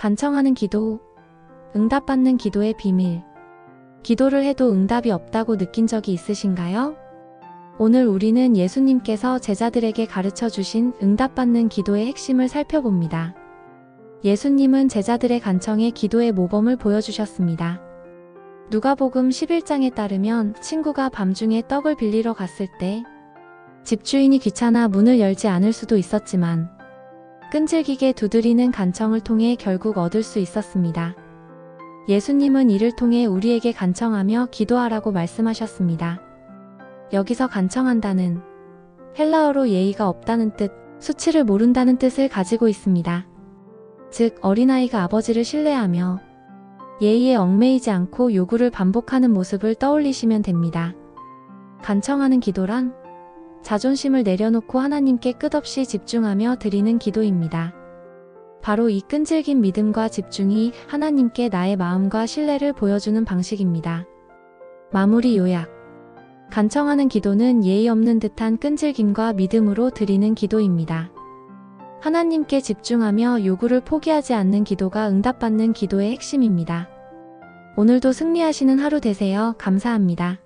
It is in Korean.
간청하는 기도, 응답받는 기도의 비밀. 기도를 해도 응답이 없다고 느낀 적이 있으신가요? 오늘 우리는 예수님께서 제자들에게 가르쳐 주신 응답받는 기도의 핵심을 살펴봅니다. 예수님은 제자들의 간청에 기도의 모범을 보여주셨습니다. 누가복음 11장에 따르면 친구가 밤중에 떡을 빌리러 갔을 때 집주인이 귀찮아 문을 열지 않을 수도 있었지만 끈질기게 두드리는 간청을 통해 결국 얻을 수 있었습니다. 예수님은 이를 통해 우리에게 간청하며 기도하라고 말씀하셨습니다. 여기서 간청한다는 헬라어로 예의가 없다는 뜻, 수치를 모른다는 뜻을 가지고 있습니다. 즉, 어린아이가 아버지를 신뢰하며 예의에 얽매이지 않고 요구를 반복하는 모습을 떠올리시면 됩니다. 간청하는 기도란 자존심을 내려놓고 하나님께 끝없이 집중하며 드리는 기도입니다. 바로 이 끈질긴 믿음과 집중이 하나님께 나의 마음과 신뢰를 보여주는 방식입니다. 마무리 요약. 간청하는 기도는 예의 없는 듯한 끈질김과 믿음으로 드리는 기도입니다. 하나님께 집중하며 요구를 포기하지 않는 기도가 응답받는 기도의 핵심입니다. 오늘도 승리하시는 하루 되세요. 감사합니다.